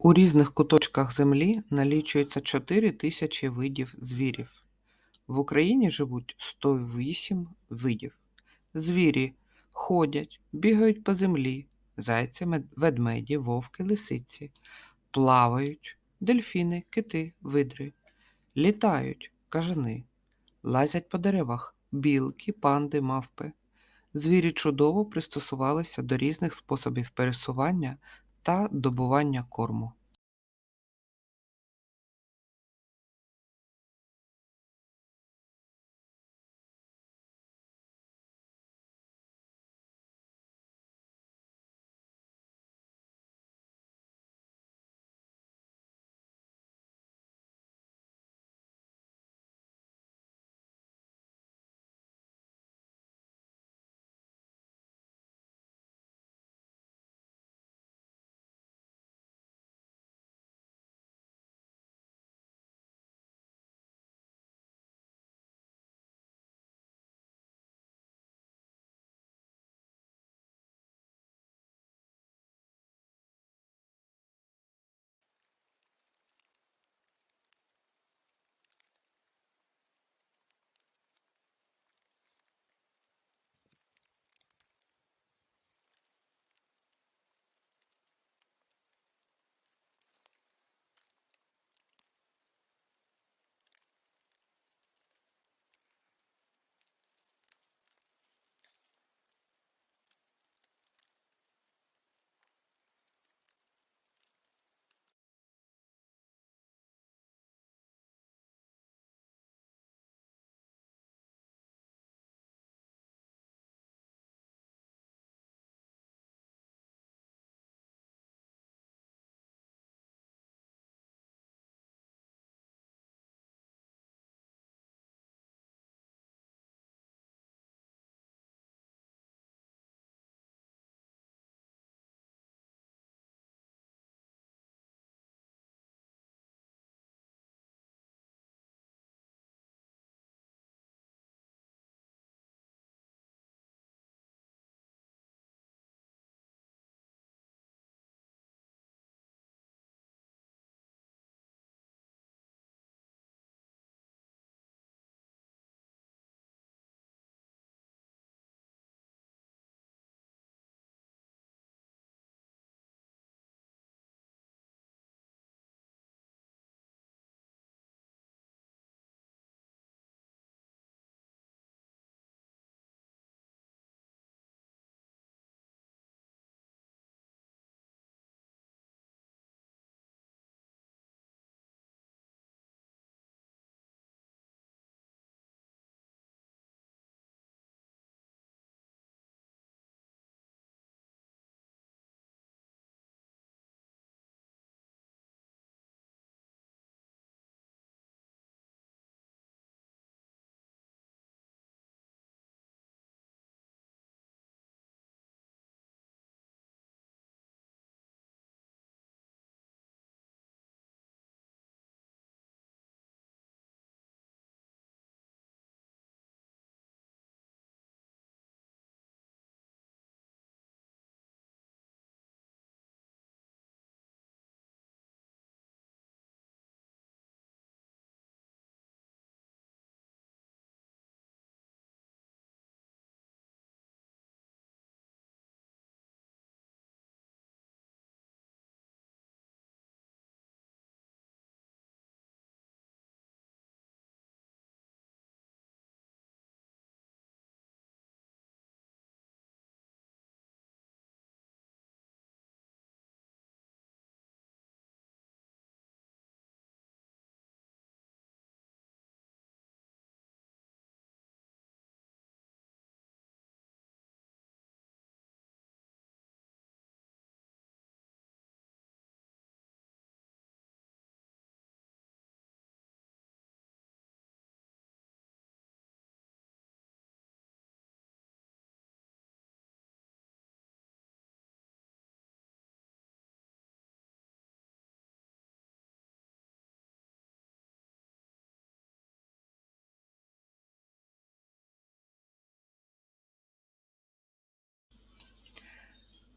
У різних куточках Землі налічується 4 тисячі видів звірів. В Україні живуть 108 видів. Звірі ходять, бігають по землі, зайці, ведмеді, вовки, лисиці, плавають, дельфіни, кити, видри, літають, кажани, лазять по деревах, білки, панди, мавпи. Звірі чудово пристосувалися до різних способів пересування та добування корму.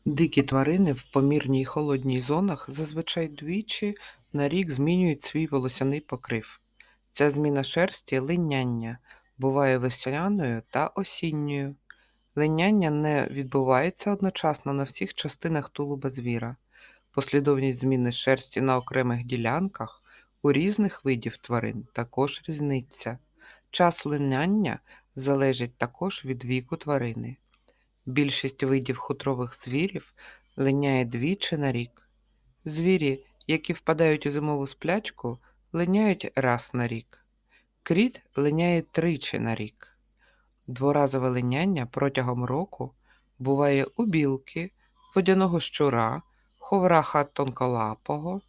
Дикі тварини в помірній холодній зонах зазвичай двічі на рік змінюють свій волосяний покрив. Ця зміна шерсті линяння буває весняною та осінньою. Линяння не відбувається одночасно на всіх частинах тулуба звіра. Послідовність зміни шерсті на окремих ділянках у різних видів тварин також різниця. Час линяння залежить також від віку тварини. Більшість видів хутрових звірів линяє двічі на рік. Звірі, які впадають у зимову сплячку, линяють раз на рік. Кріт линяє тричі на рік. Дворазове линяння протягом року буває у білки, водяного щура, ховраха тонколапого,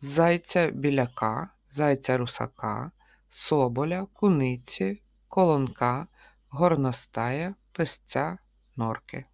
зайця біляка, зайця русака, соболя, куниці, колонка, горностая, песця, норки.